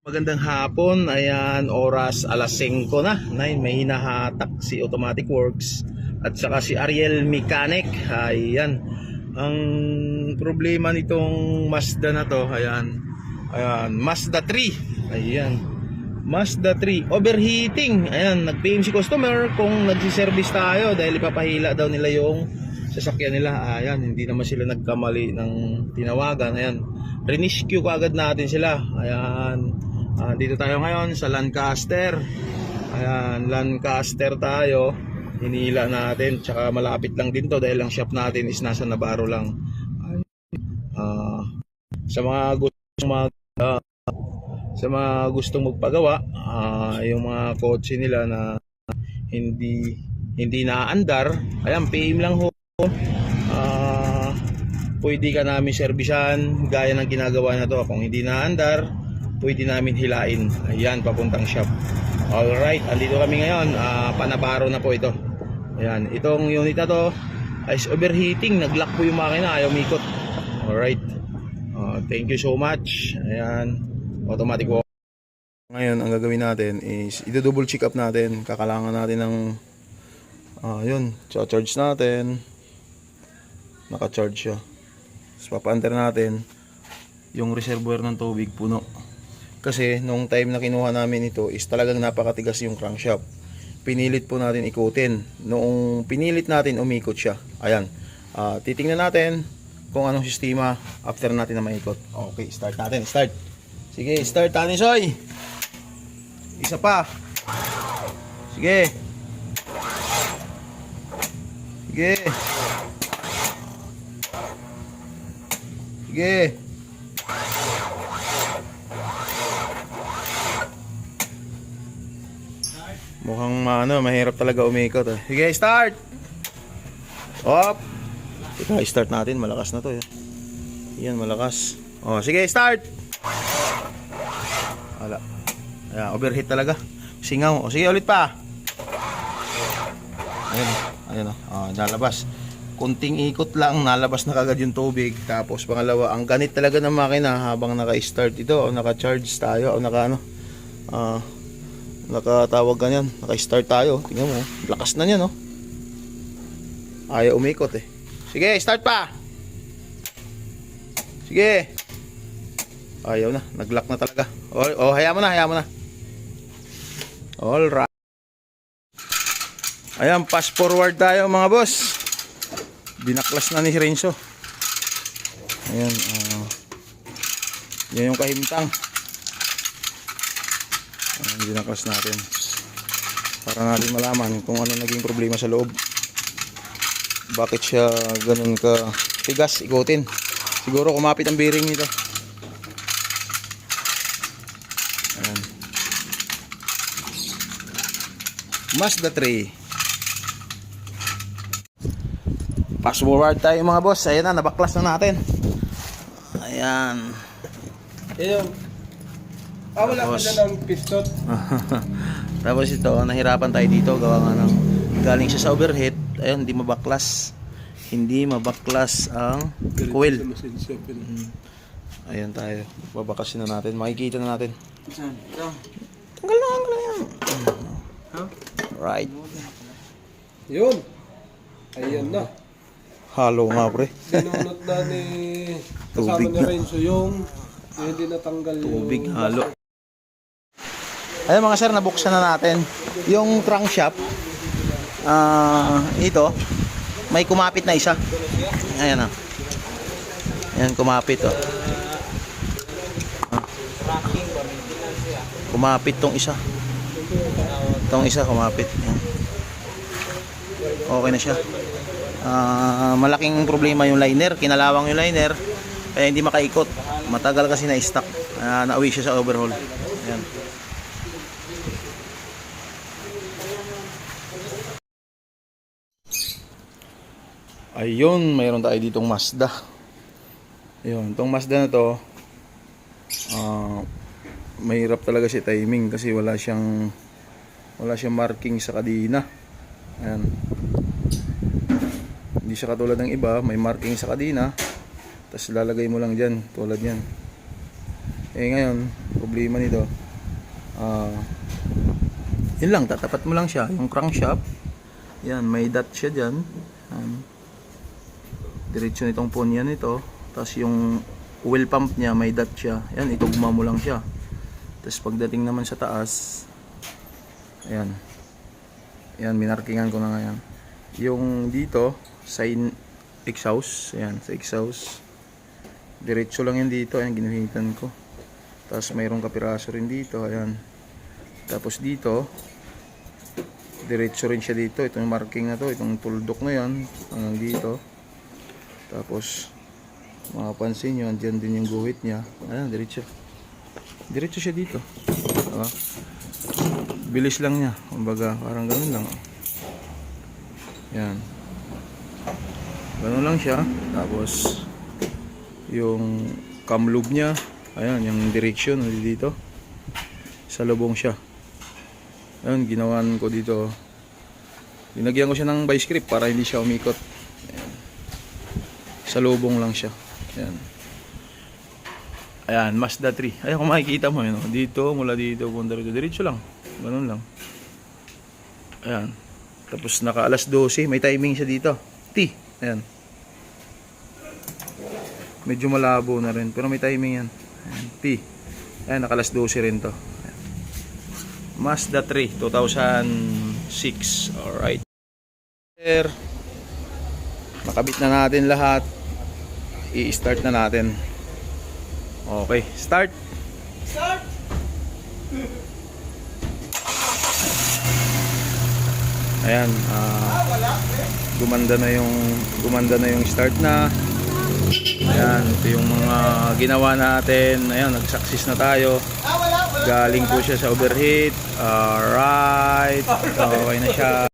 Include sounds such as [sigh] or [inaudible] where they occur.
Magandang hapon, ayan, oras alas 5 na. 9, may hinahatak si Automatic Works at saka si Ariel Mechanic. Ayan. Ang problema nitong Mazda na to, ayan. Ayan, Mazda 3. Ayan. Mazda 3 overheating. Ayan, nag-PM si customer kung nagsi-service tayo dahil ipapahila daw nila yung sasakyan nila. Ayan, hindi naman sila nagkamali ng tinawagan. Ayan, reniscue agad natin sila. Ayan, ah, dito tayo ngayon sa Lancaster. Ayan, Lancaster tayo. Hinila natin, tsaka malapit lang din to dahil ang shop natin is nasa Navarro lang. Ah, sa mga gusto mag ah, sa mga gustong magpagawa, ah, yung mga kotse nila na hindi hindi naandar, ayan, PM lang ho. Ah, pwede ka namin serbisan gaya ng ginagawa na to. Kung hindi naandar, pwede namin hilain. Ayan, papuntang shop. Alright, andito kami ngayon. Ah, panabaro na po ito. Ayan, itong unit na to is overheating. Nag-lock po yung makina, ayaw mikot. Alright. Ah, thank you so much. Ayan, automatic walk. Ngayon, ang gagawin natin is i-double check up natin. Kakalangan natin ng ah, yun, charge natin. Naka-charge siya. Tapos papaantar natin yung reservoir ng tubig puno. Kasi nung time na kinuha namin ito is talagang napakatigas yung crankshaft. Pinilit po natin ikutin. Noong pinilit natin umikot siya. Ayan. Ah, titingnan natin kung anong sistema after natin na maikot. Okay, start natin. Start. Sige, start natin, Soy. Isa pa. Sige. Sige. Sige. Ano, mahirap talaga umikot eh. Sige, start! Op! Ito, start natin. Malakas na to eh. Yan, malakas. Oh, sige, start! Wala. Ayan, overheat talaga. Singaw. O, sige, ulit pa. Ayun, ayun o. Oh, nalabas. Kunting ikot lang, nalabas na kagad yung tubig. Tapos pangalawa, ang ganit talaga ng makina habang naka-start ito o naka-charge tayo o naka ano. Ah, nakatawag ganyan, naka-start tayo. Tingnan mo, lakas na niya no. Ayaw umikot eh. Sige, start pa. Sige. Ayaw na, nag-lock na talaga. O, oh, hayaan mo na, hayaan mo na. All right. Ayan, fast forward tayo mga boss. Binaklas na ni Renzo. Ayan, ah. yan yung kahimtang. Ayan, binaklas natin. Para natin malaman kung ano naging problema sa loob. Bakit siya ganun ka tigas, ikutin. Siguro kumapit ang bearing nito. Ayan. Mazda 3. Fast forward tayo mga boss. Ayan na, nabaklas na natin. Ayan. Ayun. Ah, wala Tapos- dyan ng pistot. [laughs] Tapos ito, nahirapan tayo dito. Gawa nga ng galing siya sa overheat. Ayun, hindi mabaklas. Hindi mabaklas ang coil. Ayan tayo. Babakasin na natin. Makikita na natin. Saan? Ito. Tanggal na, tanggal na yan. Ha? Right. Yun. Ayan na. Halo nga pre. Sinunod na ni kasama Tubig ni na. Renzo yung hindi natanggal Tubig yung halo. Ayun mga sir, nabuksan na natin. Yung crankshaft, ah ito, may kumapit na isa. Ayan na. Ayan, kumapit oh. Ah. Kumapit tong isa. Tong isa kumapit. Ayan. Okay na siya. Ah, malaking problema yung liner. Kinalawang yung liner. Kaya hindi makaikot. Matagal kasi na-stuck. Ah, nauwi siya sa overhaul. Ayan. Ayun, mayroon tayo ditong Mazda. Ayun, itong Mazda na to, ah, mahirap talaga si timing kasi wala siyang wala siyang marking sa kadina. Ayan. Hindi siya katulad ng iba, may marking sa kadina. Tapos lalagay mo lang dyan, tulad yan. Eh ngayon, problema nito. Ah, yun lang, tatapat mo lang siya. Yung crankshaft, yan, may dot siya dyan. Yan. Diretso nitong punya nito. Tapos yung oil pump niya, may dot siya. Yan, itugma mo lang siya. Tapos pagdating naman sa taas, ayan. Ayan, minarkingan ko na ngayon. Yung dito, sa exhaust, ayan, sa exhaust. Diretso lang yan dito, ayan, ginuhitan ko. Tapos mayroong kapiraso rin dito, ayan. Tapos dito, diretso rin siya dito. Itong marking na to, itong tuldok na yan, hanggang dito. Tapos, makapansin nyo, andyan din yung guhit niya. Ayan, diretso. Diretso siya dito. Diba? Bilis lang niya. Kumbaga, parang ganun lang. Yan. Ganun lang siya. Tapos, yung cam loop niya, ayan, yung direction dito. Sa lubong siya. Ayun, ginawan ko dito. Linagyan ko siya ng vice grip para hindi siya umikot. Ayan. Sa lubong lang siya. Ayan. Ayan, Mazda 3. Ayan, kung makikita mo yun. oh. Dito, mula dito, punta rito. Diretso lang. Ganun lang. Ayan. Tapos naka alas 12. May timing siya dito. T. Ayan. Medyo malabo na rin. Pero may timing yan. Ayan. T. Ayan, naka alas 12 rin to. Ayan. Mazda 3, 2006. Alright. Nakabit na natin lahat. I-start na natin. Okay, start. Start! Ayan, ah, gumanda na yung gumanda na yung start na. Ayan, ito yung mga ginawa natin. Ayan, nag-success na tayo. Galing po siya sa overheat. Alright. Okay na siya.